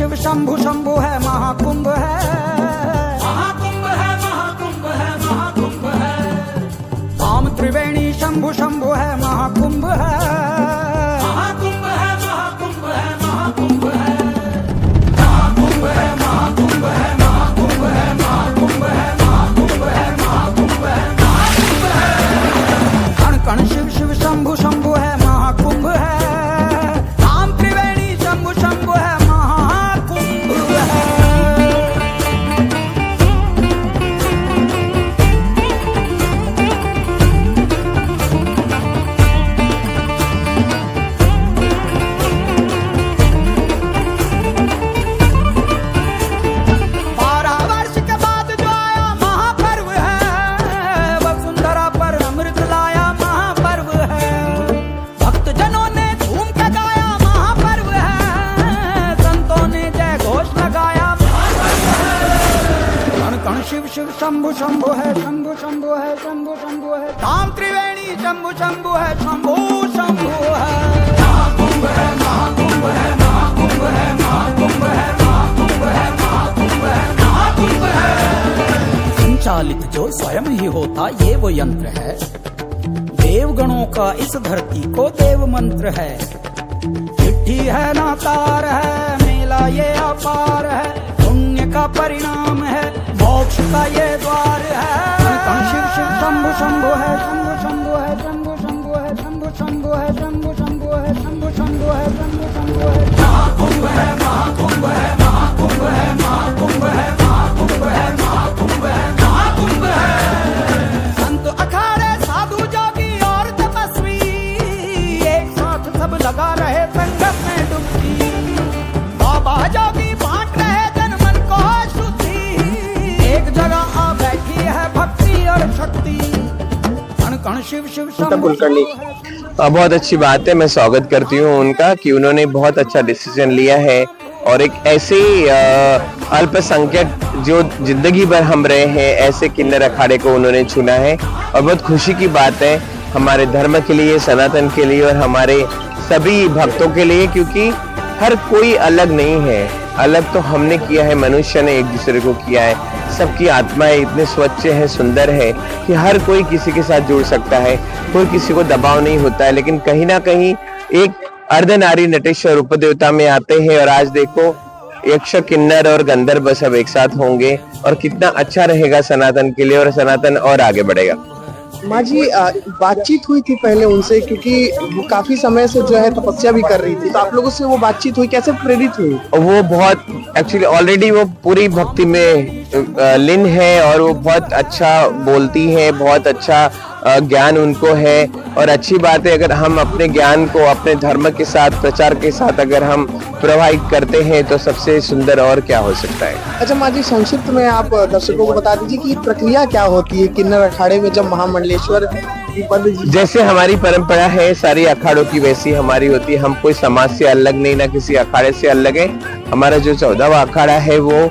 शिव शंभु शंभु है महाकुंभ है। शंभु शंभु है, शंभु शंभु है, शंभु शंभु है। राम त्रिवेणी, शंभु शंभु है, शंभु शंभु है। संचालित जो स्वयं ही होता, ये वो यंत्र है। देवगणों का इस धरती को देव मंत्र है। चिट्ठी है ना तार है, मेला ये अपार है। पुण्य का परिणाम है मोक्ष का ये द्वार है। शिव शिव शंभु शंभु है शंभु शंभु है शंभु शंभु है शंभु शंभु है शंभु शंभु है शंभु शंभु है शंभु शंभु है। संत कुलकर्णी। बहुत अच्छी बात है, मैं स्वागत करती हूँ उनका कि उन्होंने बहुत अच्छा डिसीज़न लिया है और एक ऐसे अल्पसंख्यक जो ज़िंदगी भर हम रहे हैं, ऐसे किन्नर अखाड़े को उन्होंने चुना है और बहुत खुशी की बात है हमारे धर्म के लिए, सनातन के लिए और हमारे सभी भक्तों के लिए क्योंकि हर कोई अलग नहीं है। अलग तो हमने किया है, मनुष्य ने एक दूसरे को किया है। सबकी आत्माएँ इतने स्वच्छ है, सुंदर है, कि हर कोई किसी के साथ जुड़ सकता है। कोई किसी को दबाव नहीं होता है, लेकिन कहीं ना कहीं एक अर्धनारी नटेश्वर उपदेवता में आते हैं और आज देखो, यक्ष, किन्नर और गंधर्व सब एक साथ होंगे और कितना अच्छा रहेगा सनातन के लिए और सनातन और आगे बढ़ेगा। माँ जी बातचीत हुई थी पहले उनसे क्योंकि वो काफ़ी समय से जो है तपस्या भी कर रही थी। तो आप लोगों से वो बातचीत हुई, कैसे प्रेरित हुई? वो बहुत एक्चुअली ऑलरेडी वो पूरी भक्ति में लिन है और वो बहुत अच्छा बोलती है, बहुत अच्छा ज्ञान उनको है। और अच्छी बात है अगर हम अपने ज्ञान को अपने धर्म के साथ प्रचार के साथ अगर हम प्रवाहित करते हैं तो सबसे सुंदर और क्या हो सकता है? अच्छा माँ जी संक्षिप्त में आप दर्शकों को बता दीजिए कि प्रक्रिया क्या होती है किन्नर अखाड़े में जब महामंडलेश्वर जैसे हमारी परंपरा है सारी अखाड़ों की वैसी हमारी होती है। हम कोई समाज से अलग नहीं ना किसी अखाड़े से अलग है। हमारा जो चौदहवा अखाड़ा है वो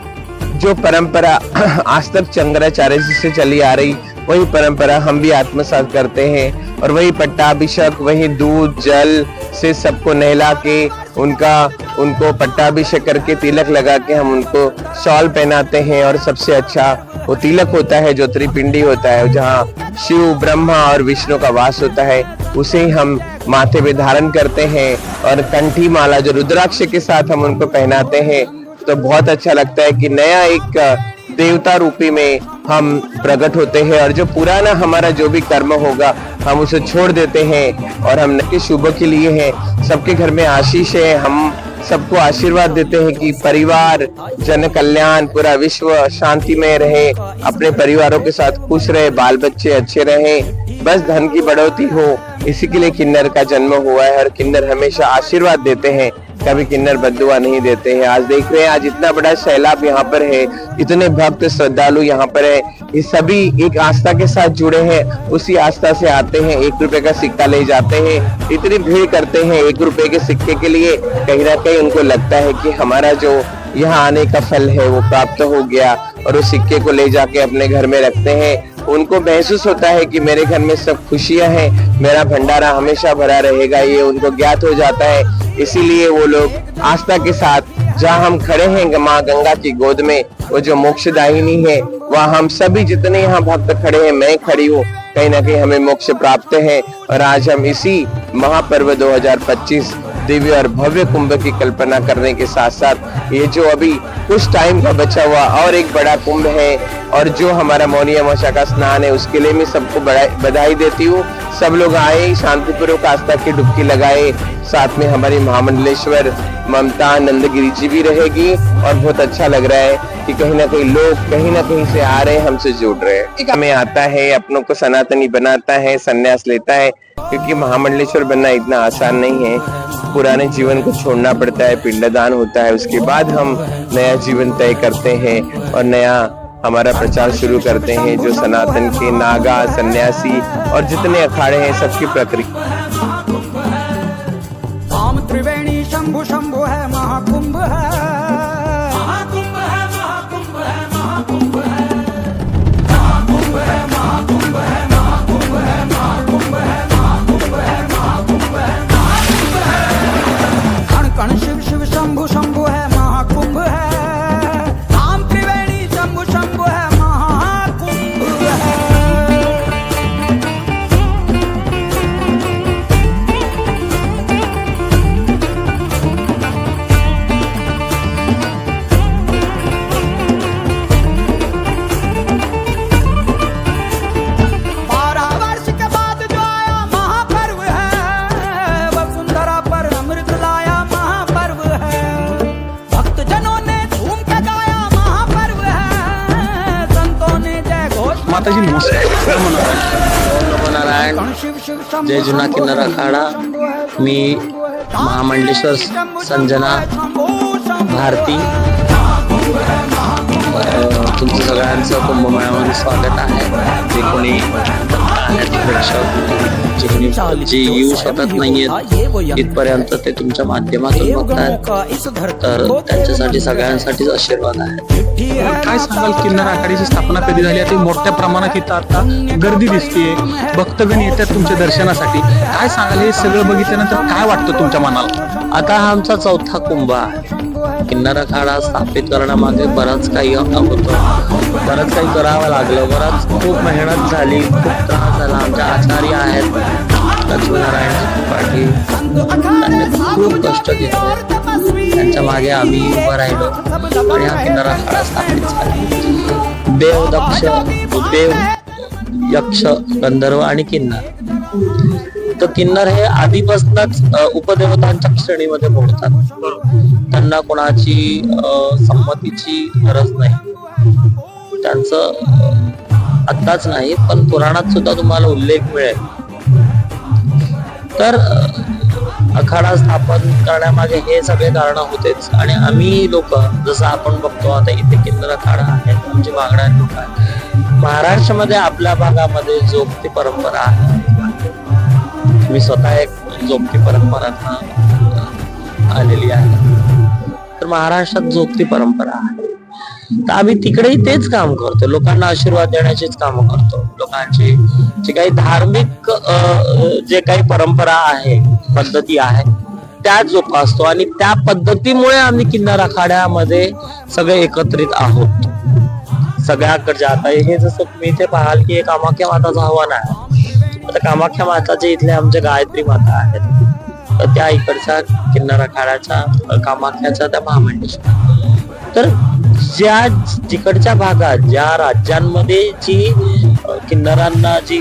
जो परंपरा आज तक चंद्राचार्य जी से चली आ रही वही परंपरा हम भी आत्मसात करते हैं और वही पट्टाभिषेक, वही दूध, जल से सबको नहला के उनका, उनको पट्टाभिषेक करके तिलक लगा के हम उनको शॉल पहनाते हैं और सबसे अच्छा वो तिलक होता है, जो त्रिपिंडी होता है, जहाँ शिव, ब्रह्मा और विष्णु का वास होता है, उसे हम माथे पे धारण करते हैं और कंठी माला जो रुद्राक्ष के साथ हम उनको पहनाते हैं तो बहुत अच्छा लगता है कि नया एक देवता रूपी में हम प्रकट होते हैं और जो पुराना हमारा जो भी कर्म होगा, हम उसे छोड़ देते हैं और हम नए शुभ के लिए हैं। सबके घर में आशीष है। हम सबको आशीर्वाद देते हैं कि परिवार, जन कल्याण, पूरा विश्व शांतिमय रहे, अपने परिवारों के साथ खुश रहे बाल बच्चे अच्छे रहे। बस धन की बढ़ोतरी हो। इसी के लिए किन्नर का जन्म हुआ है और किन्नर हमेशा आशीर्वाद देते हैं। कभी किन्नर बदुआ नहीं देते हैं। आज देख रहे हैं, आज इतना बड़ा सैलाब यहाँ पर है। इतने भक्त, श्रद्धालु यहाँ पर है। ये सभी एक आस्था के साथ जुड़े हैं। उसी आस्था से आते हैं, एक रुपए का सिक्का ले जाते हैं। इतनी भीड़ करते हैं एक रुपए के सिक्के के लिए। कहीं ना कहीं उनको लगता है कि हमारा जो यहाँ आने का फल है, वो प्राप्त हो गया। और उस सिक्के को ले जाके अपने घर में रखते हैं। उनको महसूस होता है कि मेरे घर में सब खुशियाँ हैं, मेरा भंडारा हमेशा भरा रहेगा, ये उनको ज्ञात हो जाता है। इसीलिए वो लोग आस्था के साथ जहाँ हम खड़े हैं माँ गंगा की गोद में, वो जो मोक्षदायिनी है, वह हम सभी जितने यहाँ भक्त खड़े हैं, मैं खड़ी हूँ, कहीं ना कहीं हमें मोक्ष प्राप्त है। और आज हम इसी महापर्व 2025 दिव्य और भव्य कुंभ की कल्पना करने के साथ साथ ये जो अभी कुछ टाइम का बचा हुआ और एक बड़ा कुंभ है और जो हमारा मौनी अमाशा का स्नान है, उसके लिए मैं सबको बधाई देती हूँ। सब लोग आए, शांतिपूर्वक आस्था की डुबकी लगाए, साथ में हमारी महामंडलेश्वर ममता नंदगिरी जी भी रहेगी और बहुत अच्छा लग रहा है कि कहीं ना कहीं लोग कहीं ना कहीं से आ रहे हैं हमसे जुड़ रहे हैं। हमें आता है अपनों को सनातनी बनाता है संन्यास लेता है क्योंकि महामंडलेश्वर बनना इतना आसान नहीं है। पुराने जीवन को छोड़ना पड़ता है पिंडदान होता है उसके बाद हम नया जीवन तय करते हैं और नया हमारा प्रचार शुरू करते हैं जो सनातन के नागा सन्यासी और जितने अखाड़े हैं सबकी प्रक्रिया त्रिवेणी शंभु शंभु। जय जुना किनारा किन्नर अखाडा मी महामंडेश्वर महामंडलेश्वर संजना भारती. तुमचं सगळ्यांचं कुंभमेळ्यामध्ये स्वागत आहे. जे कोणी जे येऊ शकत नाहीयेत इथपर्यंत ते तुमच्या माध्यमातून बघतात तर त्यांच्यासाठी सगळ्यांसाठीच आशीर्वाद आहे काय सांगाल किन्नर आघाडीची स्थापना कधी झाली आता मोठ्या प्रमाणात इथं आता गर्दी दिसतीये भक्तगण येतात तुमच्या दर्शनासाठी काय सांगाल हे सगळं बघितल्यानंतर काय वाटतं तुमच्या मनाला आता हा आमचा चौथा कुंभ आहे. किन्नर अखाडा स्थापित करण्यामागे बराच काही होतं. बरंच काही करावं लागलं. बराच खूप मेहनत झाली. खूप त्रास झाला. आमच्या आचार्य आहेत. लक्ष्मीनारायण पाटील त्यांनी खूप कष्ट घेतले. त्यांच्या मागे आम्ही उभं राहिलो. आणि हा किन्नर अखाडा स्थापित झाला. देव दक्ष देव यक्ष गंधर्व आणि किन्नर. तर किन्नर हे आधीपासूनच उपदेवतांच्या श्रेणीमध्ये मोडतात. त्यांना कोणाची संमतीची गरज नाही. त्यांचं आत्ताच नाही पण पुराणात सुद्धा तुम्हाला उल्लेख मिळेल. तर अखाडा स्थापन करण्यामागे हे सगळे कारण होतेच. आणि आम्ही लोक जसं आपण बघतो आता इथे किन्नर अखाडा आहे आमची मागणारी लोक आहेत. महाराष्ट्रामध्ये आपल्या भागामध्ये जोगती परंपरा आहे. मी स्वतः एक जोगती परंपरा आलेली आहे. तर महाराष्ट्रात जोगती परंपरा आहे. तर आम्ही तिकडेही तेच काम करतो. लोकांना आशीर्वाद देण्याचेच काम करतो. लोकांची जे काही धार्मिक जे काही परंपरा आहे पद्धती आहे त्या जोपासतो आणि त्या पद्धतीमुळे आम्ही किन्नर आखाड्यामध्ये सगळे एकत्रित आहोत. सगळ्याकडचे आता हे जसं तुम्ही इथे पाहाल की एक कामाख्या माताचं आव्हान आहे. आता कामाख्या माताचे इथले आमच्या गायत्री माता आहेत. तर त्या इकडच्या किन्नर आखाड्याच्या कामाख्याचा त्या महामंडेश्वर तर ज्या तिकडच्या भागात ज्या राज्यांमध्ये जी किन्नरांना जी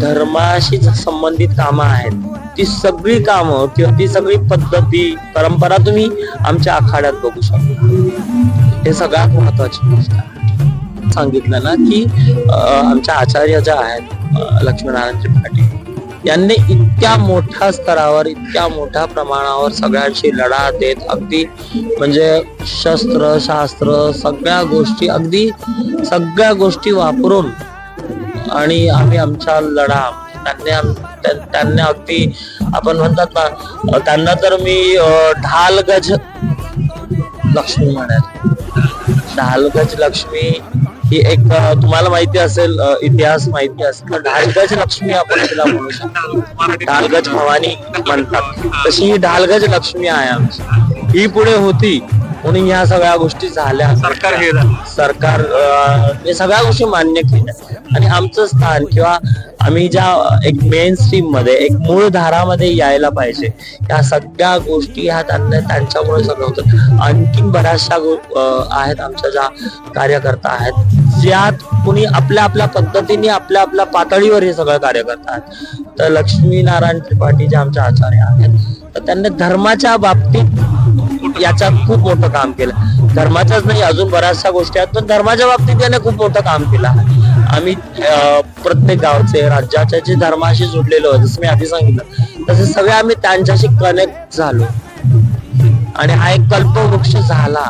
धर्माशी संबंधित कामं आहेत ती सगळी कामं किंवा ती सगळी पद्धती परंपरा तुम्ही आमच्या आखाड्यात बघू शकता. हे सगळ्यात महत्वाची गोष्ट सांगितलं ना की आमच्या आचार्य ज्या आहेत अ, लक्ष्मीनारायण त्रिपाठी यांनी इतक्या मोठ्या स्तरावर इतक्या मोठ्या प्रमाणावर सगळ्यांशी लढा देत अगदी म्हणजे शस्त्र शास्त्र सगळ्या गोष्टी अगदी सगळ्या गोष्टी वापरून आणि आम्ही आमचा लढा त्यांनी त्यांना त्यांनी अगदी आपण म्हणतात ना त्यांना तर मी ढालगज ढाल गज लक्ष्मी म्हणेल ढालगज लक्ष्मी ही एक तुम्हाला माहिती असेल इतिहास माहिती असेल. तर ढालगज लक्ष्मी आपण तिला म्हणू शकतो. ढालगज भवानी म्हणतात. तशी ही ढालगज लक्ष्मी आहे आमची. ही पुढे होती. म्हणून ह्या सगळ्या गोष्टी झाल्या. सरकार हे सरकार हे सगळ्या गोष्टी मान्य केल्या. आणि आमचं स्थान किंवा आम्ही ज्या एक मेन स्ट्रीममध्ये एक मूळ धारामध्ये यायला पाहिजे या सगळ्या गोष्टी ह्या त्यांना त्यांच्यामुळे सगळं होतं. आणखीन बऱ्याचशा आहेत आमच्या ज्या कार्यकर्ता आहेत. ज्यात कुणी आपल्या आपल्या पद्धतीने आपल्या आपल्या पातळीवर हे सगळं कार्य करतात. तर लक्ष्मीनारायण त्रिपाठी जे आमच्या आचार्य आहेत तर त्यांनी धर्माच्या बाबतीत याच्यात खूप मोठं काम केलं. धर्माच्याच नाही अजून बऱ्याचशा गोष्टी आहेत पण धर्माच्या बाबतीत त्याने खूप मोठं काम केलं आहे. आम्ही प्रत्येक गावचे राज्याच्या जे धर्माशी जुडलेलो जसं मी आधी सांगितलं तसे सगळे आम्ही त्यांच्याशी कनेक्ट झालो. आणि हा एक कल्पवृक्ष झाला.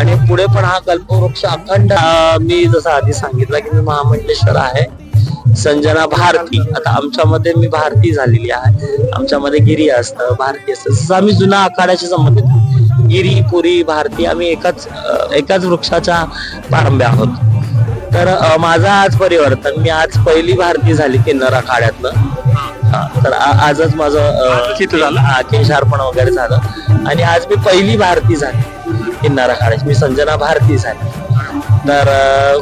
आणि पुढे पण हा कल्पवृक्ष अखंड मी जसं आधी सांगितलं की मी महामंडलेश्वर आहे. संजना भारती आता आमच्यामध्ये मी भारती झालेली आहे. आमच्यामध्ये गिरी असतं भारती असतं. जसं आम्ही जुना आखाड्याशी संबंधित गिरी पुरी भारती आम्ही एकाच एकाच वृक्षाच्या पारंब्या आहोत. तर माझं आज परिवर्तन. मी आज पहिली भारती झाली किन्नर आखाड्यातनं तर आजच माझं केशार्पण वगैरे झालं. आणि आज मी पहिली भारती झाली किन्नर आखाड्याची मी संजना भारती झाली. तर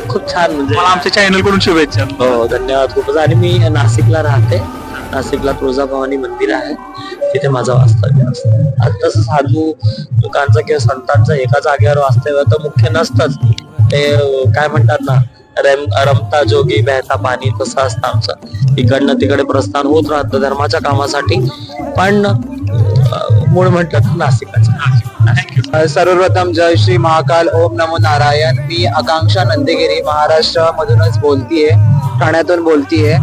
खूप छान म्हणजे आमच्या चॅनलकडून शुभेच्छा. हो धन्यवाद खूपच. आणि मी नाशिकला राहते. नाशिकला तुळजाभवानी मंदिर आहे. तिथे माझं वास्तव्य असतं. आता तसं साधू लोकांचं किंवा संतांचं एका जागेवर वास्तव्य तर मुख्य नसतंच. ते काय म्हणतात ना रेम रमता जोगी बहता पाणी तसं असतं आमचं. इकडनं तिकडे प्रस्थान होत राहतं धर्माच्या कामासाठी. पण मूळ म्हटलं नाशिकाचं. सर्वप्रथम जय श्री महाकाल ओम नमो नारायण. मी आकांक्षा नंदगिरी महाराष्ट्र मधूनच बोलतीये ठाण्यातून बोलतीये.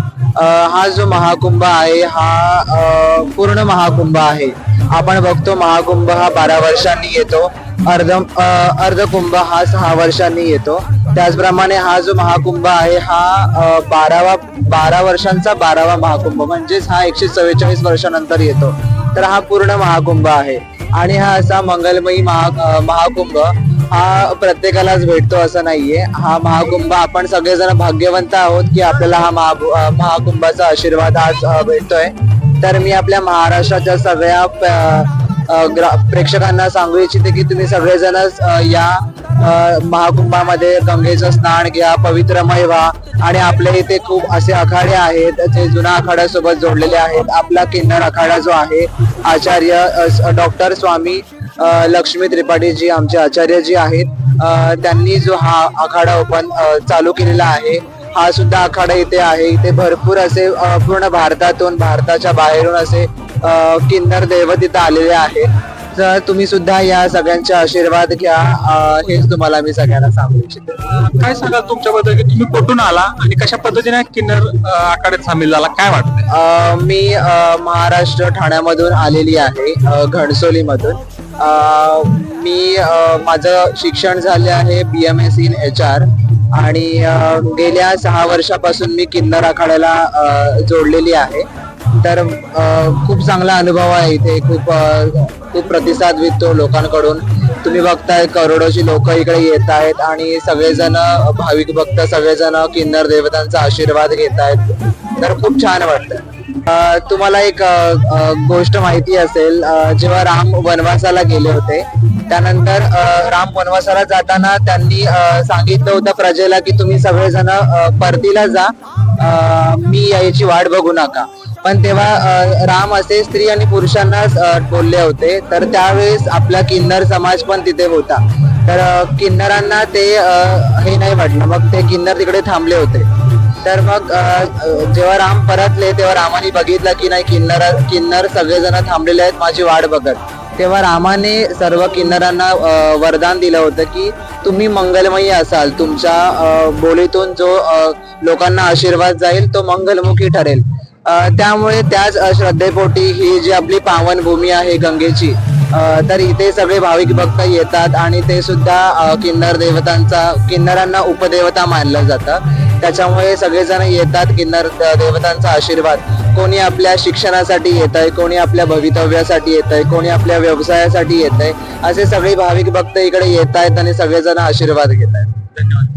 हा जो महाकुंभ आहे हा पूर्ण महाकुंभ आहे. आपण बघतो महाकुंभ हा बारा वर्षांनी येतो. अर्ध अर्ध अर्धकुंभ हा सहा वर्षांनी येतो. त्याचप्रमाणे हा जो महाकुंभ आहे हा बारावा बारा वर्षांचा बारावा महाकुंभ म्हणजेच हा एकशे चव्वेचाळीस वर्षानंतर येतो. तर हा पूर्ण महाकुंभ आहे. आणि हा असा मंगलमयी महा महाकुंभ हा प्रत्येकालाच भेटतो असं नाहीये. हा महाकुंभ आपण सगळेजण भाग्यवंत आहोत की आपल्याला हा महा- महाकुंभाचा आशीर्वाद आज भेटतोय. तर मी आपल्या महाराष्ट्राच्या सगळ्या ग्रा- प्रेक्षकांना सांगू इच्छिते की तुम्ही सगळेजण या महाकुंभामध्ये गंगेचं स्नान घ्या पवित्रमय व्हा आणि आपल्या इथे खूप असे आखाडे आहेत जे जुना आखाड्यासोबत जोडलेले आहेत. आपला किन्नर आखाडा जो आहे आचार्य डॉक्टर स्वामी लक्ष्मी त्रिपाठी जी आमचे आचार्य जी आहेत त्यांनी जो हा आखाडा ओपन चालू केलेला आहे हा सुद्धा आखाडा इथे आहे. इथे भरपूर असे पूर्ण भारतातून भारताच्या बाहेरून असे किन्नर दैवत इथं आलेले आहेत. तर तुम्ही सुद्धा या सगळ्यांचे आशीर्वाद घ्या. अ, हेच तुम्हाला मी सगळ्यांना सांगू इच्छिते. काय सांगाल तुमच्याबद्दल? की तुम्ही कुठून आला आणि कशा पद्धतीने किन्नर अं, आखाड्यात सामील झाला? काय वाटतंय अ, मी अ, महाराष्ट्र ठाण्यामधून आलेली आहे अ, घणसोलीमधून अ, मी अ, माझं शिक्षण झाले आहे B M S in H R आणि अ, गेल्या सहा वर्षापासून मी किन्नर आखाड्याला अ, जोडलेली आहे. तर खूप चांगला अनुभव आहे इथे. खूप खूप प्रतिसाद मिळतो लोकांकडून. तुम्ही बघताय करोडोची लोक इकडे येत आहेत आणि सगळेजण भाविक भक्त सगळेजण किन्नर देवतांचा आशीर्वाद घेत आहेत. तर खूप छान वाटतं. तुम्हाला एक गोष्ट माहिती असेल. जेव्हा राम वनवासाला गेले होते त्यानंतर राम वनवासाला जाताना त्यांनी सांगितलं होतं प्रजेला की तुम्ही सगळेजण परतीला जा. मी याची वाट बघू नका. पण तेव्हा राम असे स्त्री आणि पुरुषांनाच बोलले होते. तर त्यावेळेस आपला किन्नर समाज पण तिथे होता. तर किन्नरांना ते हे नाही वाटलं. मग ते किन्नर तिकडे थांबले होते. तर मग जेव्हा राम परतले तेव्हा रामाने बघितलं की नाही किन्नर किन्नर सगळेजण थांबलेले आहेत माझी वाट बघत. तेव्हा रामाने सर्व किन्नरांना वरदान दिलं होतं की तुम्ही मंगलमयी असाल. तुमच्या बोलीतून जो लोकांना आशीर्वाद जाईल तो मंगलमुखी ठरेल. त्यामुळे त्याच श्रद्धेपोटी ही जी आपली पावनभूमी आहे गंगेची तर इथे सगळे भाविक भक्त येतात आणि ते सुद्धा किन्नर देवतांचा किन्नरांना उपदेवता मानलं जातं. त्याच्यामुळे सगळेजण येतात किन्नर देवतांचा आशीर्वाद. कोणी आपल्या शिक्षणासाठी येत आहे कोणी आपल्या भवितव्यासाठी येत आहे कोणी आपल्या व्यवसायासाठी येत आहे असे सगळे भाविक भक्त इकडे येत आहेत आणि सगळेजण आशीर्वाद घेत आहेत धन्यवाद.